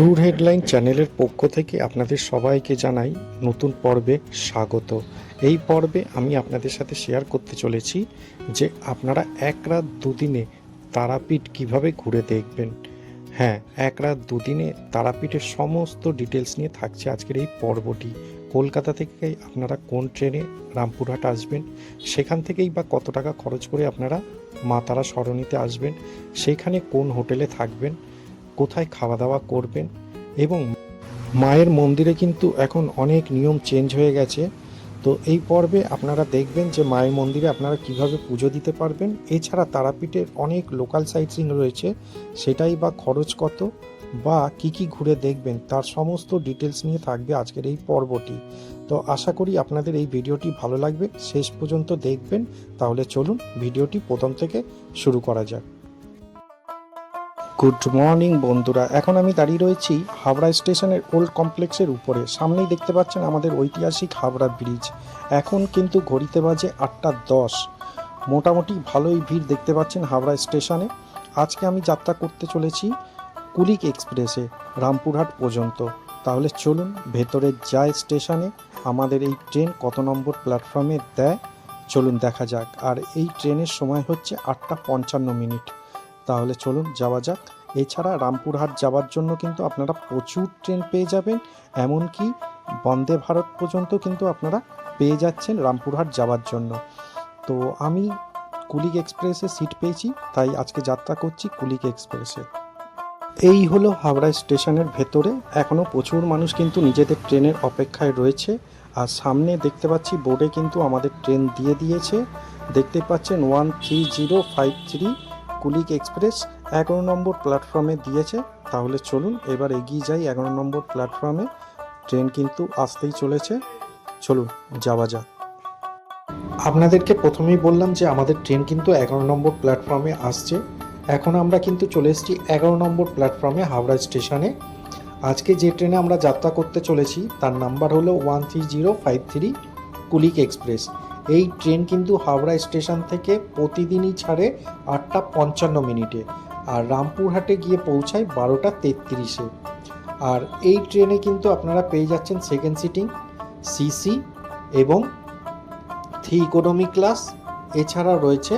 Tour headline চ্যানেলের পক্ষ থেকে আপনাদের সবাইকে জানাই নতুন পর্বে স্বাগত। এই পর্বে আমি আপনাদের সাথে শেয়ার করতে চলেছি যে আপনারা এক রাত দুদিনে তারাপীঠ কীভাবে ঘুরে দেখবেন। হ্যাঁ এক রাত দুদিনে তারাপীঠের সমস্ত ডিটেলস নিয়ে থাকছে আজকের এই পর্বটি। কলকাতা থেকে আপনারা কোন ট্রেনে রামপুরহাট আসবেন, সেখান থেকেই বা কত টাকা খরচ করে আপনারা মা তারা সরণিতে আসবেন, সেখানে কোন হোটেলে থাকবেন কোথায় খাওয়া দাওয়া করবেন এবং মায়ের মন্দিরে কিন্তু এখন অনেক নিয়ম চেঞ্জ হয়ে গেছে। তো এই পর্বে আপনারা দেখবেন যে মায়ের মন্দিরে আপনারা কীভাবে পুজো দিতে পারবেন। এছাড়া তারাপীঠের অনেক লোকাল সাইট সিং রয়েছে, সেটাই বা খরচ কত বা কি কি ঘুরে দেখবেন, তার সমস্ত ডিটেলস নিয়ে থাকবে আজকের এই পর্বটি। তো আশা করি আপনাদের এই ভিডিওটি ভালো লাগবে। শেষ পর্যন্ত দেখবেন, তাহলে চলুন ভিডিওটি প্রথম থেকে শুরু করা যাক। গুড মর্নিং বন্ধুরা। এখন আমি দাঁড়িয়ে রয়েছি হাওড়া স্টেশনের ওল্ড কমপ্লেক্সের উপরে। সামনেই দেখতে পাচ্ছেন আমাদের ঐতিহাসিক হাওড়া ব্রিজ। এখন কিন্তু ঘড়িতে বাজে আটটা দশ। মোটামুটি ভালোই ভিড় দেখতে পাচ্ছেন হাওড়া স্টেশনে। আজকে আমি যাত্রা করতে চলেছি কুলিক এক্সপ্রেসে, রামপুরহাট পর্যন্ত। তাহলে চলুন, ভেতরে যায় স্টেশনে। আমাদের এই ট্রেন কত নম্বর প্ল্যাটফর্মে দেয়? চলুন দেখা যাক। আর এই ট্রেনের সময় হচ্ছে আটটা পঞ্চান্ন মিনিট। তাহলে চলুন যাওয়া যাক। এছাড়া রামপুরহাট যাওয়ার জন্য কিন্তু আপনারা প্রচুর ট্রেন পেয়ে যাবেন, এমনকি বন্দে ভারত পর্যন্ত কিন্তু আপনারা পেয়ে যাচ্ছেন রামপুরহাট যাওয়ার জন্য। তো আমি কুলিক এক্সপ্রেসে সিট পেয়েছি, তাই আজকে যাত্রা করছি কুলিক এক্সপ্রেসে। এই হলো হাওড়া স্টেশনের ভেতরে। এখনও প্রচুর মানুষ কিন্তু নিজেদের ট্রেনের অপেক্ষায় রয়েছে। আর সামনে দেখতে পাচ্ছি বোর্ডে কিন্তু আমাদের ট্রেন দিয়ে দিয়েছে। দেখতে পাচ্ছেন one three zero five three. Kulik express এগারো নম্বর প্ল্যাটফর্মে দিয়েছে। তাহলে চলুন এবার এগিয়ে যাই এগারো নম্বর প্ল্যাটফর্মে। ট্রেন কিন্তু আসতেই চলেছে। চলুন, যাওয়া যাক। আপনাদেরকে প্রথমেই বললাম যে আমাদের ট্রেন কিন্তু এগারো নম্বর প্ল্যাটফর্মে আসছে। এখন আমরা কিন্তু চলে এসেছি এগারো নম্বর প্ল্যাটফর্মে, হাওড়া স্টেশনে। আজকে যে ট্রেনে আমরা যাত্রা করতে চলেছি, তার নাম্বার হলো one three zero five three Kulik express. এই ট্রেন কিন্তু হাওড়া স্টেশন থেকে প্রতিদিনই ছাড়ে আটটা পঞ্চান্ন মিনিটে আর রামপুরহাটে গিয়ে পৌঁছায় বারোটা তেত্রিশে। আর এই ট্রেনে কিন্তু আপনারা পেয়ে যাচ্ছেন সেকেন্ড সিটিং সিসি এবং থ্রি ইকোনমি ক্লাস এছাড়া রয়েছে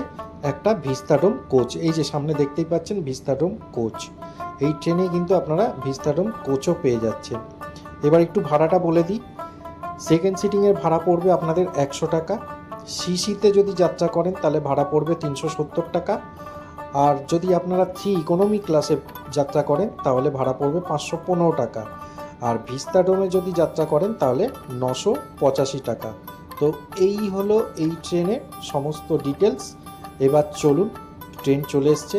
একটা ভিস্তাডোম কোচ এই যে সামনে দেখতেই পাচ্ছেন ভিস্তাডোম কোচ এই ট্রেনে কিন্তু আপনারা ভিস্তাডোম কোচও পেয়ে যাচ্ছেন। এবার একটু ভাড়াটা বলে দিই। সেকেন্ড সিটিংয়ের ভাড়া পড়বে আপনাদের একশো টাকা। সিসিতে যদি যাত্রা করেন, তাহলে ভাড়া পড়বে তিনশো সত্তর টাকা। আর যদি আপনারা থ্রি ইকোনমি ক্লাসে যাত্রা করেন, তাহলে ভাড়া পড়বে পাঁচশো পনেরো টাকা। আর ভিস্তাডোমে যদি যাত্রা করেন, তাহলে নশো পঁচাশি টাকা। তো এই হলো এই ট্রেনের সমস্ত ডিটেলস এবার চলুন ট্রেন চলে এসছে।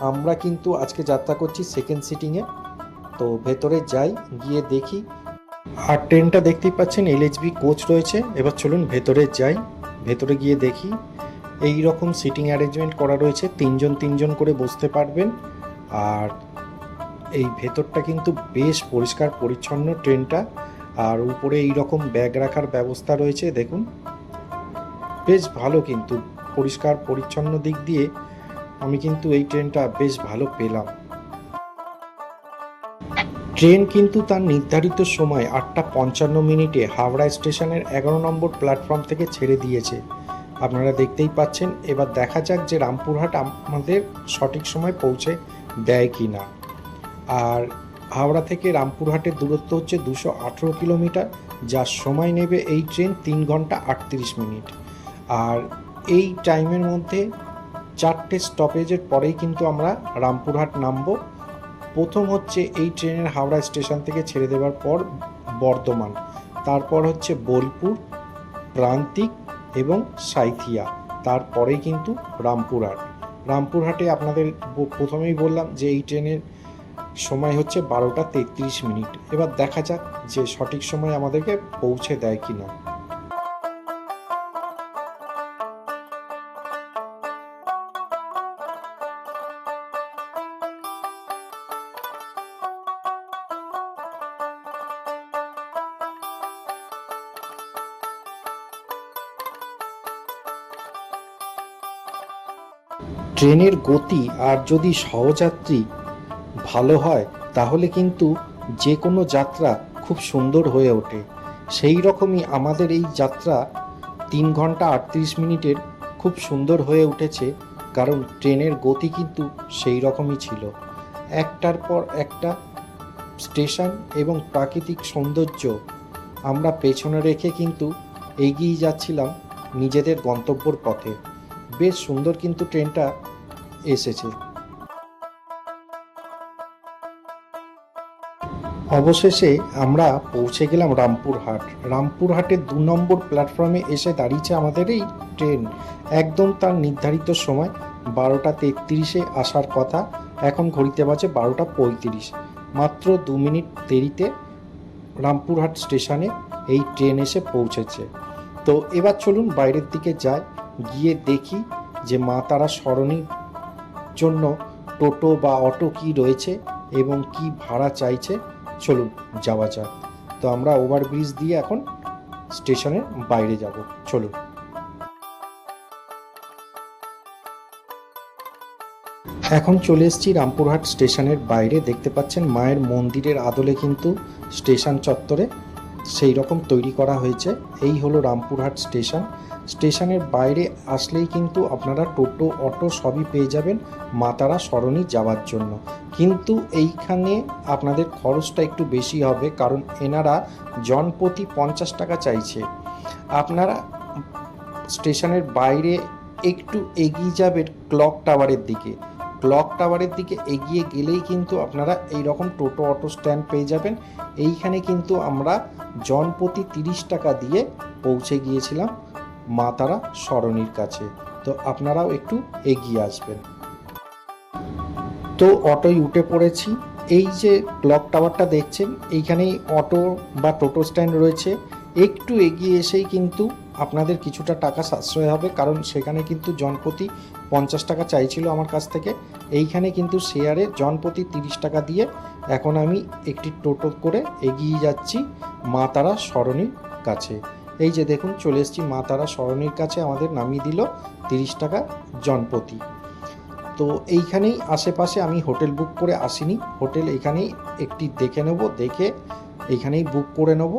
আমরা কিন্তু আজকে যাত্রা করছি সেকেন্ড সিটিংয়ে তো ভেতরে যাই, গিয়ে দেখি। আর ট্রেনটা দেখতেই পাচ্ছেন এলএচবি কোচ রয়েছে। এবার চলুন ভেতরে যাই। ভেতরে গিয়ে দেখি এই রকম সিটিং অ্যারেঞ্জমেন্ট করা রয়েছে। তিনজন তিনজন করে বসতে পারবেন। আর এই ভেতরটা কিন্তু বেশ পরিষ্কার, পরিচ্ছন্ন ট্রেনটা। আর উপরে এই রকম ব্যাগ রাখার ব্যবস্থা রয়েছে, দেখুন। বেশ ভালো কিন্তু, পরিষ্কার, পরিচ্ছন্ন দিক দিয়ে আমি কিন্তু এই ট্রেনটা বেশ ভালো পেলাম। ট্রেন কিন্তু তার নির্ধারিত সময় আটটা পঞ্চান্ন মিনিটে হাওড়া স্টেশনের এগারো নম্বর প্ল্যাটফর্ম থেকে ছেড়ে দিয়েছে। আপনারা দেখতেই পাচ্ছেন, এবার দেখা যাক যে রামপুরহাট আমাদের সঠিক সময় পৌঁছে দেয় কি না আর হাওড়া থেকে রামপুরহাটের দূরত্ব হচ্ছে দুশো আঠেরো কিলোমিটার যার সময় নেবে এই ট্রেন তিন ঘণ্টা আটত্রিশ মিনিট। আর এই টাইমের মধ্যে চারটে স্টপেজের পরেই কিন্তু আমরা রামপুরহাট নামবো। প্রথম হচ্ছে এই ট্রেনের হাওড়া স্টেশন থেকে ছেড়ে দেওয়ার পর বর্ধমান, তারপর হচ্ছে বোলপুর, প্রান্তিক এবং সাইথিয়া, তারপরেই কিন্তু রামপুরহাট। রামপুরহাটে আপনাদের প্রথমেই বললাম যে এই ট্রেনের সময় হচ্ছে বারোটা তেত্রিশ মিনিট। এবার দেখা যাক যে সঠিক সময় আমাদেরকে পৌঁছে দেয় কি না ট্রেনের গতি আর যদি সহযাত্রী ভালো হয়, তাহলে কিন্তু যে কোনো যাত্রা খুব সুন্দর হয়ে ওঠে। সেই রকমই আমাদের এই যাত্রা তিন ঘণ্টা আটত্রিশ মিনিটের খুব সুন্দর হয়ে উঠেছে, কারণ ট্রেনের গতি কিন্তু সেই রকমই ছিল। একটার পর একটা স্টেশন এবং প্রাকৃতিক সৌন্দর্য আমরা পেছনে রেখে কিন্তু এগিয়ে যাচ্ছিলাম নিজেদের গন্তব্যর পথে। বেশ সুন্দর কিন্তু ট্রেনটা এসেছে। অবশেষে আমরা পৌঁছে গেলাম রামপুরহাট। রামপুরহাটের দু নম্বর প্ল্যাটফর্মে এসে দাঁড়িয়েছে আমাদের এই ট্রেন। একদম তার নির্ধারিত সময়, বারোটা তেত্রিশে আসার কথা। এখন ঘড়িতে বাজে বারোটা পঁয়ত্রিশ। মাত্র দু মিনিট দেরিতে রামপুরহাট স্টেশনে এই ট্রেন এসে পৌঁছেছে। তো এবার চলুন বাইরের দিকে যাই। গিয়ে দেখি যে মা তারা সরণির জন্য টোটো বা অটো কি রয়েছে এবং কি ভাড়া চাইছে। চলুন, যাওয়া যাক। তো আমরা ওভারব্রিজ দিয়ে এখন স্টেশনের বাইরে যাব। চলুন। এখন চলে এসেছি রামপুরহাট স্টেশনের বাইরে। দেখতে পাচ্ছেন মায়ের মন্দিরের আদলে কিন্তু স্টেশন চত্বরে সেই রকম তৈরি করা হয়েছে। এই হলো রামপুরহাট স্টেশন। স্টেশনের বাইরে আসলেই কিন্তু আপনারা টোটো, অটো সবই পেয়ে যাবেন মাতারা সরণি যাওয়ার জন্য। কিন্তু এইখানে আপনাদের খরচটা একটু বেশি হবে কারণ এনারা জনপ্রতি পঞ্চাশ টাকা চাইছে। আপনারা স্টেশনের বাইরে একটু এগিয়ে যাবেন ক্লক টাওয়ারের দিকে। ক্লক টাওয়ারের দিকে এগিয়ে গেলেই কিন্তু আপনারা এই রকম টোটো, অটো স্ট্যান্ড পেয়ে যাবেন। এইখানে কিন্তু আমরা জনপ্রতি তিরিশ টাকা দিয়ে পৌঁছে গিয়েছিলাম মা তারা সরণির কাছে। তো আপনারাও একটু এগিয়ে আসবেন। তো অটোয় উঠে পড়েছি। এই যে ক্লক টাওয়ারটা দেখছেন, এইখানেই অটো বা টোটো স্ট্যান্ড রয়েছে। একটু এগিয়ে এসেই কিন্তু আপনাদের কিছুটা টাকা সাশ্রয় হবে, কারণ সেখানে কিন্তু জনপ্রতি পঞ্চাশ টাকা চাইছিল আমার কাছ থেকে। এইখানে কিন্তু শেয়ারে জনপ্রতি তিরিশ টাকা দিয়ে এখন আমি একটি টোটো করে এগিয়ে যাচ্ছি মা তারা সরণির কাছে। এই যে দেখুন, চলে এসেছি মা তারা সরণির কাছে, আমাদের নামিয়ে দিল তিরিশ টাকা জনপ্রতি তো এইখানেই আশেপাশে আমি হোটেল বুক করে আসিনি। হোটেল এখানেই একটি দেখে নেব, দেখে এইখানেই বুক করে নেব।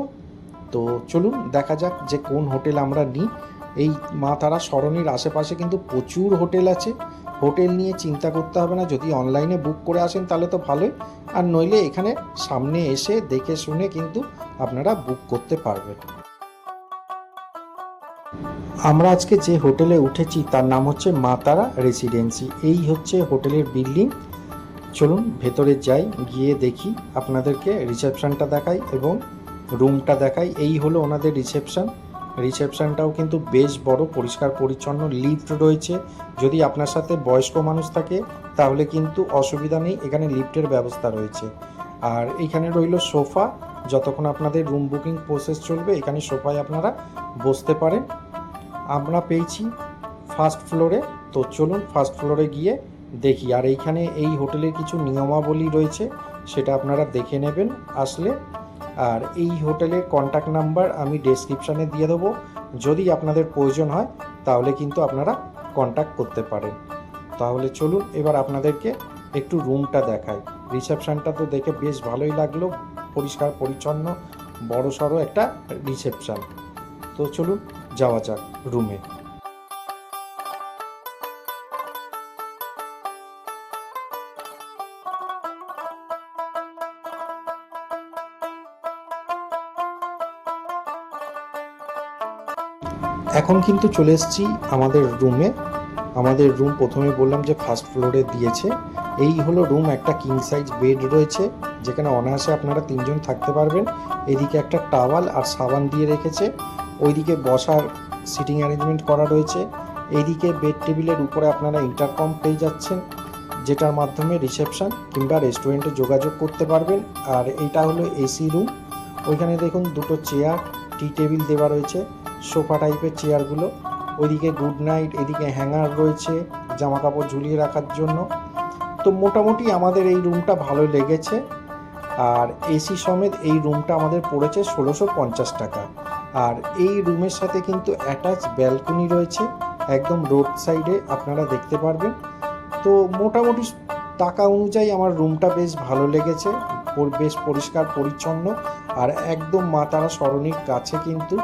তো চলুন, দেখা যাক যে কোন হোটেল আমরা নিই। এই মা তারা সরণির আশেপাশে কিন্তু প্রচুর হোটেল আছে। হোটেল নিয়ে চিন্তা করতে হবে না, যদি অনলাইনে বুক করে আসেন তাহলে তো ভালোই। আর নইলে এখানে সামনে এসে দেখে শুনে কিন্তু আপনারা বুক করতে পারবেন। আমরা আজকে যে হোটেলে উঠেছি তার নাম হচ্ছে মা তারা রেসিডেন্সি এই হচ্ছে হোটেলের বিল্ডিং চলুন ভেতরে যাই, গিয়ে দেখি আপনাদেরকে রিসেপশনটা দেখাই এবং রুমটা দেখাই। এই হলো ওনাদের রিসেপশন রিসেপশনটাও কিন্তু বেশ বড়, পরিষ্কার, পরিচ্ছন্ন, লিফট রয়েছে। যদি আপনার সাথে বয়স্ক মানুষ থাকে, তাহলে কিন্তু অসুবিধা নেই, এখানে লিফটের ব্যবস্থা রয়েছে। আর এখানে রইল সোফা, যতক্ষণ আপনাদের রুম বুকিং প্রসেস চলবে, এখানে সোফায় আপনারা বসতে পারেন। আমরা পেয়েছি ফার্স্ট ফ্লোরে, তো চলুন ফার্স্ট ফ্লোরে গিয়ে দেখি। আর এইখানে এই হোটেলের কিছু নিয়মাবলী রয়েছে, সেটা আপনারা দেখে নেবেন, আসলে আর এই হোটেলের কন্ট্যাক্ট নাম্বার আমি ডেসক্রিপশানে দিয়ে দেবো। যদি আপনাদের প্রয়োজন হয়, তাহলে কিন্তু আপনারা কন্ট্যাক্ট করতে পারেন। তাহলে চলুন এবার আপনাদেরকে একটু রুমটা দেখাই। রিসেপশানটা তো দেখে বেশ ভালোই লাগল, পরিষ্কার, পরিচ্ছন্ন বড় সড়ো একটা রিসেপশান তো চলুন যাওয়া যাক রুমে এখন কিন্তু চলে এসেছি আমাদের রুমে আমাদের রুম প্রথমে বললাম যে ফার্স্ট ফ্লোরে দিয়েছে। এই হলো রুম একটা কিং সাইজ বেড রয়েছে, যেখানে অনায়াসে আপনারা তিনজন থাকতে পারবেন। এদিকে একটা টাওয়াল আর সাবান দিয়ে রেখেছে। ওইদিকে বসার সিটিং অ্যারেঞ্জমেন্ট করা রয়েছে। এইদিকে বেড টেবিলের উপরে আপনারা ইন্টারকম পেয়ে যাচ্ছেন, যেটার মাধ্যমে রিসেপশন কিংবা রেস্টুরেন্টে যোগাযোগ করতে পারবেন। আর এইটা হলো এসি রুম ওইখানে দেখুন দুটো চেয়ার টি টেবিল দেওয়া রয়েছে। সোফা টাইপের চেয়ারগুলো, ওইদিকে গুড নাইট এদিকে হ্যাঙ্গার রয়েছে জামা কাপড় ঝুলিয়ে রাখার জন্য। তো মোটামুটি আমাদের এই রুমটা ভালো লেগেছে। আর এসি সমেত এই রুমটা আমাদের পড়েছে ষোলোশো পঞ্চাশ টাকা। আর এই রুমের সাথে কিন্তু অ্যাটাচ ব্যালকনি রয়েছে, একদম রোড সাইডে আপনারা দেখতে পারবেন। তো মোটামুটি টাকা অনুযায়ী আমার রুমটা বেশ ভালো লেগেছে বেশ পরিষ্কার পরিচ্ছন্ন। আর একদম মা তারা সরণির কাছে কিন্তু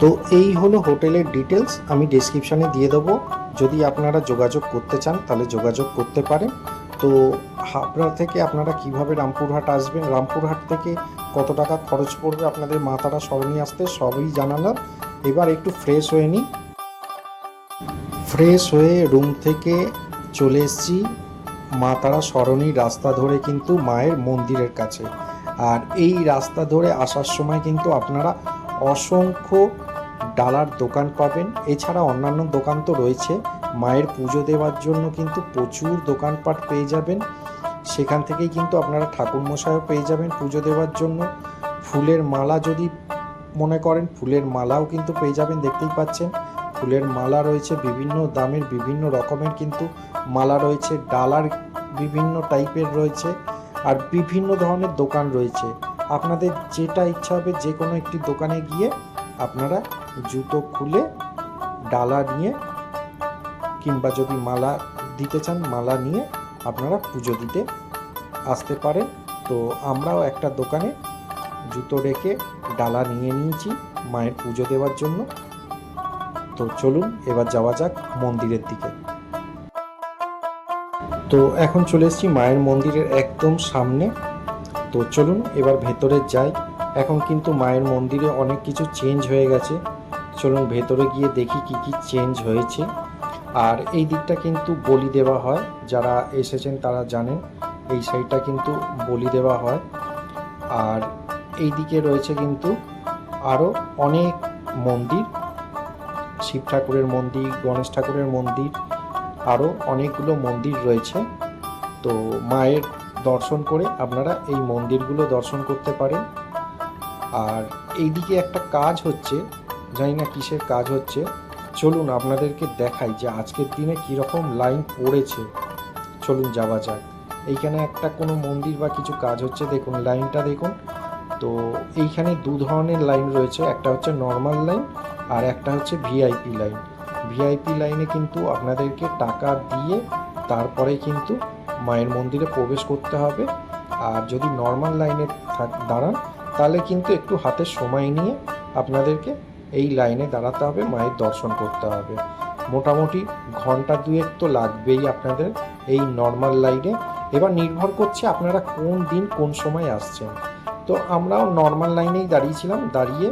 তো এই হলো হোটেলের ডিটেলস আমি ডেসক্রিপশানে দিয়ে দেবো। যদি আপনারা যোগাযোগ করতে চান, তাহলে যোগাযোগ করতে পারেন। তো হাবড়া থেকে আপনারা কীভাবে রামপুরহাট আসবেন, রামপুরহাট থেকে কত টাকা খরচ পড়বে আপনাদের মাতারা সরণি আসতে, সবই জানালাম। এবার একটু ফ্রেশ হয়ে নিই। ফ্রেশ হয়ে রুম থেকে চলে এসেছি। মা তারা সরণির রাস্তা ধরে কিন্তু মায়ের মন্দিরের কাছে। আর এই রাস্তা ধরে আসার সময় কিন্তু আপনারা অসংখ্য ডালার দোকান পাবেন। এছাড়া অন্যান্য দোকান তো রয়েছে। মায়ের পুজো দেওয়ার জন্য কিন্তু প্রচুর দোকানপাট পেয়ে যাবেন। সেখান থেকেই কিন্তু আপনারা ঠাকুর মশাইও পেয়ে যাবেন পুজো দেওয়ার জন্য। ফুলের মালা যদি মনে করেন, ফুলের মালাও কিন্তু পেয়ে যাবেন, দেখতেই পাচ্ছেন। ফুলের মালা রয়েছে বিভিন্ন দামের, বিভিন্ন রকমের কিন্তু মালা রয়েছে, ডালার বিভিন্ন টাইপের রয়েছে আর বিভিন্ন ধরনের দোকান রয়েছে। আপনাদের যেটা ইচ্ছা হবে যে কোনো একটি দোকানে গিয়ে আপনারা জুতো খুলে ডালা নিয়ে কিংবা যদি মালা দিতে চান, মালা নিয়ে আপনারা পুজো দিতে আসতে পারেন। তো আমরাও একটা দোকানে জুতো রেখে ডালা নিয়ে নিয়েছি মায়ের পুজো দেওয়ার জন্য। তো চলুন, এবার যাওয়া যাক মন্দিরের দিকে। তো এখন চলে এসেছি মায়ের মন্দিরের একদম সামনে। তো চলুন, এবার ভেতরে যাই। এখন কিন্তু মায়ের মন্দিরে অনেক কিছু চেঞ্জ হয়ে গেছে। চলুন ভেতরে গিয়ে দেখি কি কি চেঞ্জ হয়েছে। আর এই দিকটা কিন্তু বলি দেওয়া হয়। যারা এসেছেন তারা জানেন, এই সাইডটা কিন্তু বলি দেওয়া হয়। আর এই দিকে রয়েছে কিন্তু আরও অনেক মন্দির। শিব ঠাকুরের মন্দির, গণেশ ঠাকুরের মন্দির আরও অনেকগুলো মন্দির রয়েছে। তো মায়ের দর্শন করে আপনারা এই মন্দিরগুলো দর্শন করতে পারেন। আর এইদিকে একটা কাজ হচ্ছে জানি না কিসের কাজ হচ্ছে। চলুন আপনাদেরকে দেখাই যে আজকের দিনে কীরকম লাইন পড়েছে। চলুন যাওয়া যাক। এইখানে একটা কোনো মন্দির বা কিছু কাজ হচ্ছে, দেখুন লাইনটা দেখুন। তো এইখানে দু ধরনের লাইন রয়েছে, একটা হচ্ছে নর্মাল লাইন আর একটা হচ্ছে ভিআইপি লাইন। ভিআইপি লাইনে কিন্তু আপনাদেরকে টাকা দিয়ে তারপরে কিন্তু মায়ের মন্দিরে প্রবেশ করতে হবে। আর যদি নর্মাল লাইনে দাঁড়ান, তাহলে কিন্তু একটু হাতে সময় নিয়ে আপনাদেরকে এই লাইনে দাঁড়াতে হবে, মায়ের দর্শন করতে হবে। মোটামুটি ঘণ্টা দুয়েক তো লাগবেই আপনাদের এই নর্মাল লাইনে এবার নির্ভর করছে আপনারা কোন দিন কোন সময় আসছেন। তো আমরাও নর্মাল লাইনেই দাঁড়িয়েছিলাম, দাঁড়িয়ে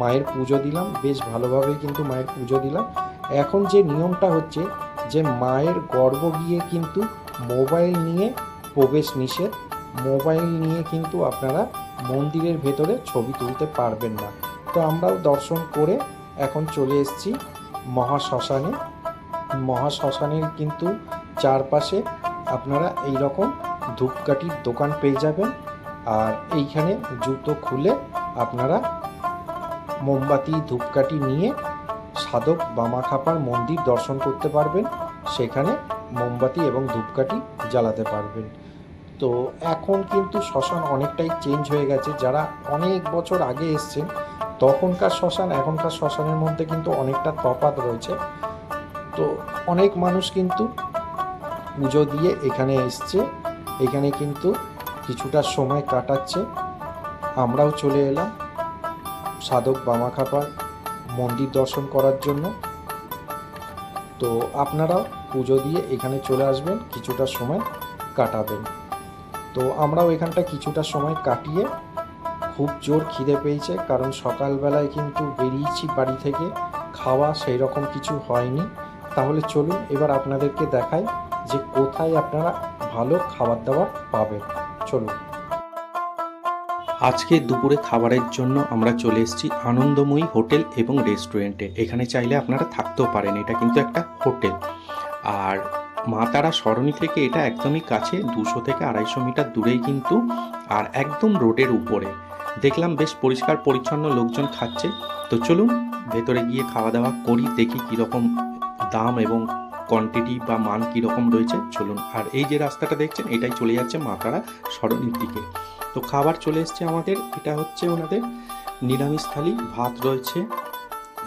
মায়ের পুজো দিলাম, বেশ ভালোভাবেই কিন্তু মায়ের পুজো দিলাম। এখন যে নিয়মটা হচ্ছে যে মায়ের গর্ব গিয়ে কিন্তু মোবাইল নিয়ে প্রবেশ নিষেধ মোবাইল নিয়ে কিন্তু আপনারা মন্দিরের ভেতরে ছবি তুলতে পারবেন না। তো আমরাও দর্শন করে এখন চলে এসেছি মহাশ্মশানে। মহাশ্মশানের কিন্তু চারপাশে আপনারা এই রকম ধূপকাঠির দোকান পেয়ে যাবেন আর এইখানে জুতো খুলে আপনারা মোমবাতি, ধূপকাঠি নিয়ে সাধক বামাখাপার মন্দির দর্শন করতে পারবেন। সেখানে মোমবাতি এবং ধূপকাঠি জ্বালাতে পারবেন। তো এখন কিন্তু শ্মশান অনেকটাই চেঞ্জ হয়ে গেছে। যারা অনেক বছর আগে এসছেন তখনকার শ্মশান, এখনকার শ্মশানের মধ্যে কিন্তু অনেকটা তফাৎ রয়েছে। তো অনেক মানুষ কিন্তু পুজো দিয়ে এখানে এসছে। এখানে কিন্তু কিছুটা সময় কাটাচ্ছে। আমরাও চলে এলাম সাধক বামাখাপার মন্দির দর্শন করার জন্য। তো আপনারাও পুজো দিয়ে এখানে চলে আসবেন, কিছুটা সময় কাটাবেন। তো আমরাও এখানটা কিছুটা সময় কাটিয়ে খুব জোর খিদে পেয়েছে, কারণ সকালবেলায় কিন্তু বেরিয়েছি বাড়ি থেকে, খাওয়া সেই রকম কিছু হয়নি। তাহলে চলুন এবার আপনাদেরকে দেখাই যে কোথায় আপনারা ভালো খাবার দাবার পাবেন। চলুন। আজকে দুপুরে খাবারের জন্য আমরা চলে এসেছি আনন্দময়ী হোটেল এবং রেস্টুরেন্টে। এখানে চাইলে আপনারা থাকতেও পারেন, এটা কিন্তু একটা হোটেল। আর মা তারা সরণি থেকে এটা একদমই কাছে, দুশো থেকে আড়াইশো মিটার দূরেই কিন্তু, আর একদম রোডের উপরে। দেখলাম বেশ পরিষ্কার পরিচ্ছন্ন লোকজন খাচ্ছে। তো চলুন, ভেতরে গিয়ে খাওয়া দাওয়া করি, দেখি কীরকম দাম এবং কোয়ান্টিটি বা মান কীরকম রয়েছে। চলুন, আর এই যে রাস্তাটা দেখছেন, এটাই চলে যাচ্ছে মা তারা সরণির দিকে। তো খাবার চলে এসছে আমাদের, এটা হচ্ছে ওনাদের নিরামিষ থালি, ভাত রয়েছে,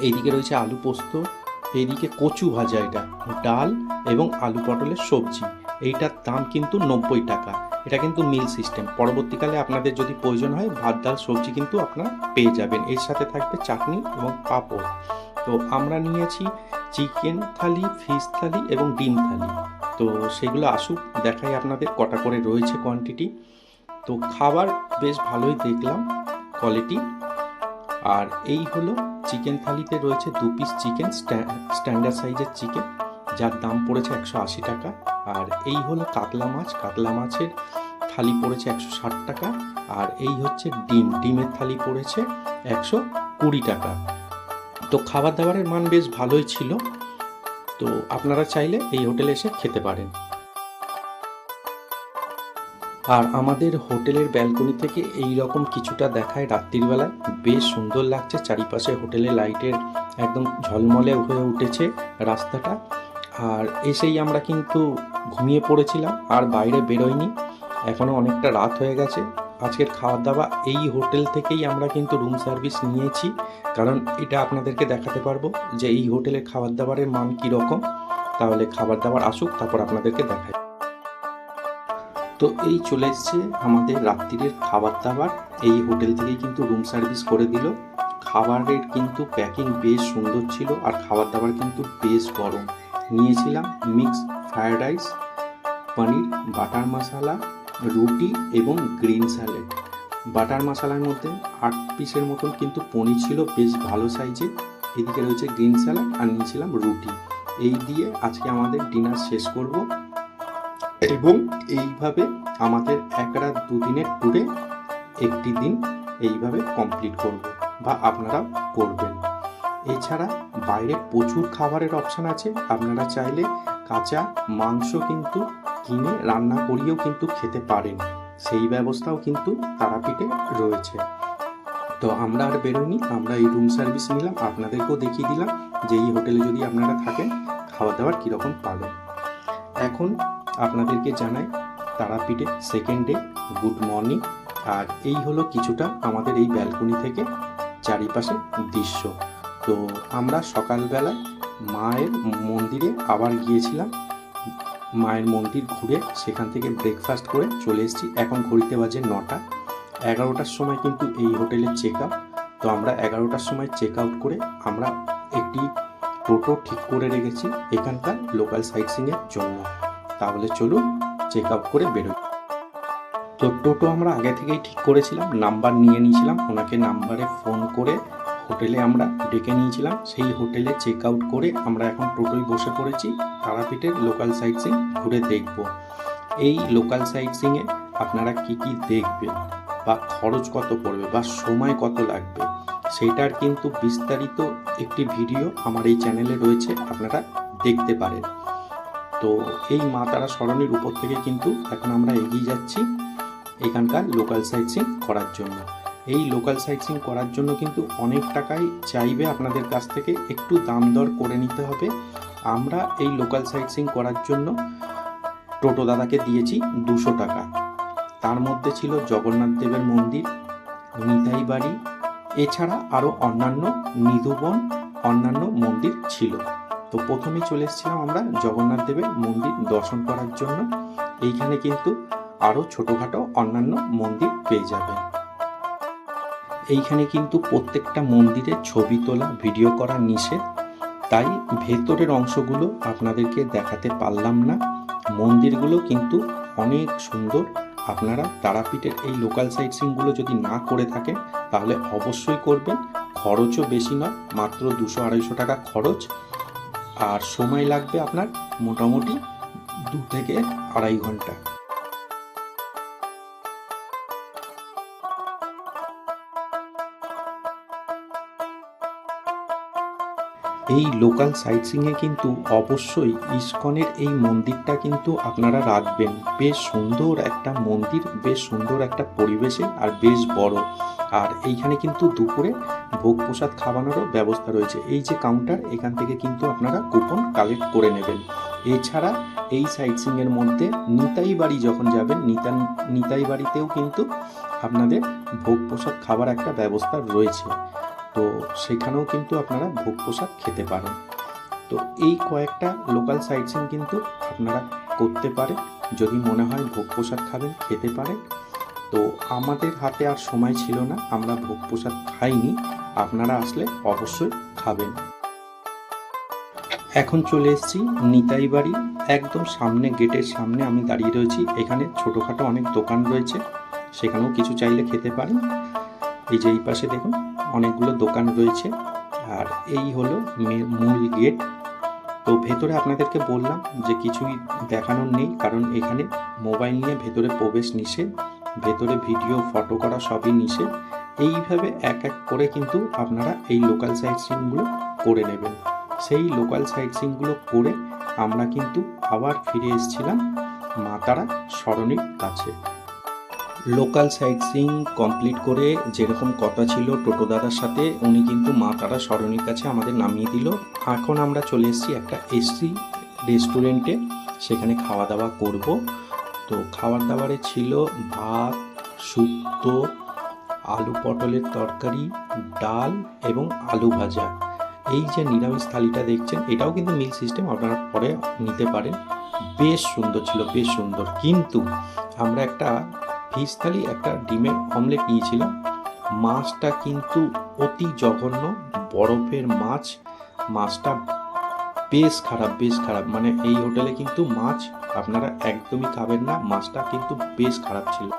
এইদিকে রয়েছে আলু পোস্ত, এইদিকে কচু ভাজা এটা, ডাল এবং আলু পটলের সবজি। এইটার দাম কিন্তু নব্বই টাকা। এটা কিন্তু মিল সিস্টেম পরবর্তীকালে আপনাদের যদি প্রয়োজন হয়, ভাত, ডাল, সবজি কিন্তু আপনারা পেয়ে যাবেন। এর সাথে থাকবে চাটনি এবং পাঁপড়। তো আমরা নিয়েছি চিকেন থালি ফিশ থালি এবং ডিম থালি। তো সেগুলো আসুক, দেখাই আপনাদের কটা করে রয়েছে কোয়ান্টিটি তো খাবার বেশ ভালোই দেখলাম কোয়ালিটি আর এই হলো চিকেন থালিতে রয়েছে দু পিস চিকেন স্ট্যান্ডার্ড সাইজের চিকেন যার দাম পড়েছে একশো আশি টাকা। আর এই হলো কাতলা মাছ। কাতলা মাছের থালি পড়েছে একশো ষাট টাকা। আর এই হচ্ছে ডিম। ডিমের থালি পড়েছে একশো কুড়ি টাকা। তো খাবার দাবারের মান বেশ ভালোই ছিল। তো আপনারা চাইলে এই হোটেলে এসে খেতে পারেন। আর আমাদের হোটেলের ব্যালকনি থেকে এই রকম কিছুটা দেখায় রাত্রির বেলায়। বেশ সুন্দর লাগছে। চারিপাশে হোটেলের লাইটের একদম ঝলমলে হয়ে উঠেছে রাস্তাটা। আর এসেই আমরা কিন্তু ঘুমিয়ে পড়েছিলাম, আর বাইরে বেরোয়নি। এখনও অনেকটা রাত হয়ে গেছে। আজকের খাওয়া দাওয়া এই হোটেল থেকেই আমরা কিন্তু রুম সার্ভিস নিয়েছি। কারণ এটা আপনাদেরকে দেখাতে পারব যে এই হোটেলের খাবার দাবারের মান কীরকম। তাহলে খাবার দাবার আসুক, তারপর আপনাদেরকে দেখাই। তো এই চলে এসছে আমাদের রাত্রিরের খাবার দাবার এই হোটেল থেকেই কিন্তু রুম সার্ভিস করে দিল। খাবারের কিন্তু প্যাকিং বেশ সুন্দর ছিল, আর খাবার দাবার কিন্তু বেশ গরম। নিয়েছিলাম mix fried rice paneer butter masala রুটি এবং গ্রিন স্যালাড বাটার মশলার মধ্যে আট পিসের মতন কিন্তু পনির ছিল, বেশ ভালো সাইজে এদিকে রয়েছে গ্রিন স্যালাড আর নিয়েছিলাম রুটি। এই দিয়ে আজকে আমাদের ডিনার শেষ করব। এবং এইভাবে আমাদের এক রাত দুদিনের ট্যুরে একটি দিন এইভাবে কমপ্লিট করব বা আপনারা করবেন। এছাড়া বাইরে প্রচুর খাবারের অপশান আছে। আপনারা চাইলে কাঁচা মাংস কিন্তু কিনে রান্না করিয়েও কিন্তু খেতে পারেন। সেই ব্যবস্থাও কিন্তু তারাপীঠে রয়েছে। তো আমরা আর বেরোইনি, আমরা এই রুম সার্ভিস নিলাম। আপনাদেরকেও দেখিয়ে দিলাম যে এই হোটেলে যদি আপনারা থাকেন খাওয়া দাওয়ার কীরকম পাবেন। এখন আপনাদেরকে জানাই তারাপীঠে সেকেন্ড ডে গুড মর্নিং আর এই হলো কিছুটা আমাদের এই ব্যালকনি থেকে চারিপাশে দৃশ্য। তো আমরা সকালবেলায় মায়ের মন্দিরে আবার গিয়েছিলাম। মায়ের মন্দির ঘুরে সেখান থেকে ব্রেকফাস্ট করে চলে এসেছি। এখন ঘড়িতে বাজে নটা। এগারোটার সময় কিন্তু এই হোটেলে চেক আউট তো আমরা এগারোটার সময় চেক আউট করে আমরা একটি টোটো ঠিক করে রেখেছি এখানকার লোকাল সাইট সিংয়ের জন্য। তাহলে চলুন চেক আউট করে বেরোই। তো টোটো আমরা আগে থেকেই ঠিক করেছিলাম। নাম্বার নিয়ে নিয়েছিলাম। ওনাকে নাম্বারে ফোন করে হোটেলে আমরা ডেকে নিয়েছিলাম। সেই হোটেলে চেক আউট করে আমরা এখন টোটোয় বসে পড়েছি। তারাপীঠের লোকাল সাইট সিং ঘুরে দেখব। এই লোকাল সাইট সিংয়ে আপনারা কি কি দেখবেন? বা খরচ কত পড়বে? বা সময় কত লাগবে? সেটার কিন্তু বিস্তারিত একটি ভিডিও আমার এই চ্যানেলে রয়েছে। আপনারা দেখতে পারেন। তো এই মা তারা সরণির উপর থেকে কিন্তু এখন আমরা এগিয়ে যাচ্ছি এখানকার লোকাল সাইট সিং করার জন্য। এই লোকাল সাইট করার জন্য কিন্তু অনেক টাকাই চাইবে আপনাদের কাছ থেকে। একটু দাম দর করে নিতে হবে। আমরা এই লোকাল সাইট করার জন্য টোটো দাদাকে দিয়েছি দুশো টাকা। তার মধ্যে ছিল জগন্নাথ দেবের মন্দির নিতাই বাড়ি, এছাড়া আরও অন্যান্য নিধুবন অন্যান্য মন্দির ছিল। তো প্রথমে চলে এসেছিলাম আমরা জগন্নাথ দেবের মন্দির দর্শন করার জন্য। এইখানে কিন্তু আরও ছোটোখাটো অন্যান্য মন্দির পেয়ে যাবেন। এইখানে কিন্তু প্রত্যেকটা মন্দিরের ছবি তোলা, ভিডিও করা নিষেধ। তাই ভেতরের অংশগুলো আপনাদেরকে দেখাতে পারলাম না। মন্দিরগুলো কিন্তু অনেক সুন্দর। আপনারা তারাপীঠের এই লোকাল সাইট সিনগুলো যদি না করে থাকেন, তাহলে অবশ্যই করবেন। খরচও বেশি নয়, মাত্র দুশো আড়াইশো টাকা খরচ। আর সময় লাগবে আপনার মোটামুটি দু থেকে আড়াই ঘণ্টা। এই লোকাল সাইট সিংয়ে কিন্তু অবশ্যই ইস্কনের এই মন্দিরটা কিন্তু আপনারা রাখবেন। বেশ সুন্দর একটা মন্দির, বেশ সুন্দর একটা পরিবেশে আর বেশ বড়। আর এইখানে কিন্তু দুপুরে ভোগ প্রসাদ খাওয়ানোরও ব্যবস্থা রয়েছে। এই যে কাউন্টার এখান থেকে কিন্তু আপনারা কুপন কালেক্ট করে নেবেন। এছাড়া এই সাইট সিংয়ের মধ্যে নিতাই বাড়ি যখন যাবেন নিতা নিতাই বাড়িতেও কিন্তু আপনাদের ভোগ প্রসাদ খাবার একটা ব্যবস্থা রয়েছে। তো সেখানেও কিন্তু আপনারা ভোগ প্রসাদ খেতে পারেন। তো এই কয়েকটা লোকাল সাইট সিন কিন্তু আপনারা করতে পারে যদি মনে হয় ভোগ প্রসাদ খাবেন, খেতে পারে তো আমাদের হাতে আর সময় ছিল না, আমরা ভোগ প্রসাদ খাইনি। আপনারা আসলে অবশ্যই খাবেন। এখন চলে এসেছি নিতাই বাড়ি। একদম সামনে, গেটের সামনে আমি দাঁড়িয়ে রয়েছি। এখানে ছোটোখাটো অনেক দোকান রয়েছে। সেখানেও কিছু চাইলে খেতে পারেন। এই যে এই পাশে দেখুন অনেকগুলো দোকান রয়েছে। আর এই হলো মূল গেট। তো ভেতরে আপনাদেরকে বললাম যে কিছুই দেখানোর নেই, কারণ এখানে মোবাইল নিয়ে ভেতরে প্রবেশ নিষেধ, ভেতরে ভিডিও, ফটো করা সবই নিষেধ। এইভাবে এক এক করে কিন্তু আপনারা এই লোকাল সাইট সিনগুলো করে নেবেন। সেই লোকাল সাইট সিনগুলো করে আমরা কিন্তু আবার ফিরে এসেছিলাম মা তারা সরণির কাছে। লোকাল সাইট সিং কমপ্লিট করে যেরকম কথা ছিল টোটো দাদার সাথে, উনি কিন্তু মা তারা সরণির কাছে আমাদের নামিয়ে দিল। এখন আমরা চলে এসেছি একটা এসি রেস্টুরেন্টে সেখানে খাওয়া দাওয়া করব। তো খাবার দাবারে ছিল ভাত, শুক্তো, আলু পটলের তরকারি, ডাল এবং আলু ভাজা। এই যে নিরামিষ থালিটা দেখছেন, এটাও কিন্তু মিল সিস্টেম, আপনারা পরে নিতে পারেন। বেশ সুন্দর ছিল, বেশ সুন্দর। কিন্তু আমরা একটা ফিশ থালি একটা ডিমের অমলেট নিয়েছিলাম। মাছটা কিন্তু অতি জঘন্য, বরফের মাছ। মাছটা বেশ খারাপ বেশ খারাপ। মানে এই হোটেলে কিন্তু মাছ আপনারা একদমই খাবেন না, মাছটা কিন্তু বেশ খারাপ ছিল।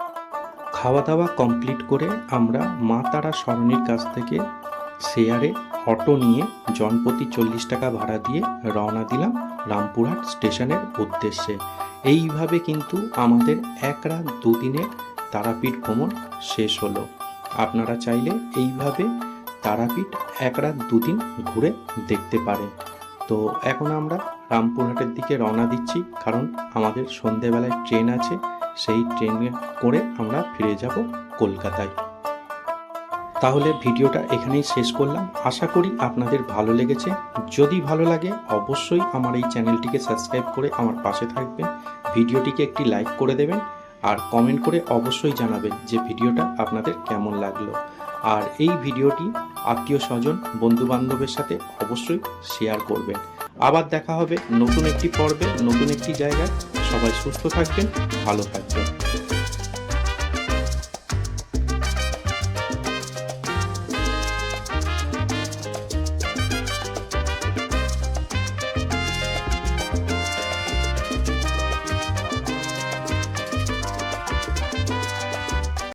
খাওয়া দাওয়া কমপ্লিট করে আমরা মা তারা সরণির কাছ থেকে শেয়ারে অটো নিয়ে জনপ্রতি চল্লিশ টাকা ভাড়া দিয়ে রওনা দিলাম রামপুরহাট স্টেশনের উদ্দেশ্যে। এইভাবে কিন্তু আমাদের এক রাত, দু দুদিনের তারাপীঠ ভ্রমণ শেষ হলো। আপনারা চাইলে এইভাবে তারাপীঠ এক রাত দুদিন ঘুরে দেখতে পারেন। তো এখন আমরা রামপুরহাটের দিকে রওনা দিচ্ছি, কারণ আমাদের সন্ধেবেলায় ট্রেন আছে, সেই ট্রেনে করে আমরা ফিরে যাব কলকাতায়। তাহলে ভিডিওটা এখানেই শেষ করলাম। আশা করি আপনাদের ভালো লেগেছে। যদি ভালো লাগে, অবশ্যই আমার এই চ্যানেলটিকে সাবস্ক্রাইব করে আমার পাশে থাকবেন। ভিডিওটিকে একটি লাইক করে দেবেন আর কমেন্ট করে অবশ্যই জানাবেন যে ভিডিওটা আপনাদের কেমন লাগল। আর এই ভিডিওটি আত্মীয় স্বজন বন্ধু বান্ধবের সাথে অবশ্যই শেয়ার করবেন। আবার দেখা হবে নতুন একটি পর্বে, নতুন একটি জায়গায়। সবাই সুস্থ থাকবেন, ভালো থাকবেন।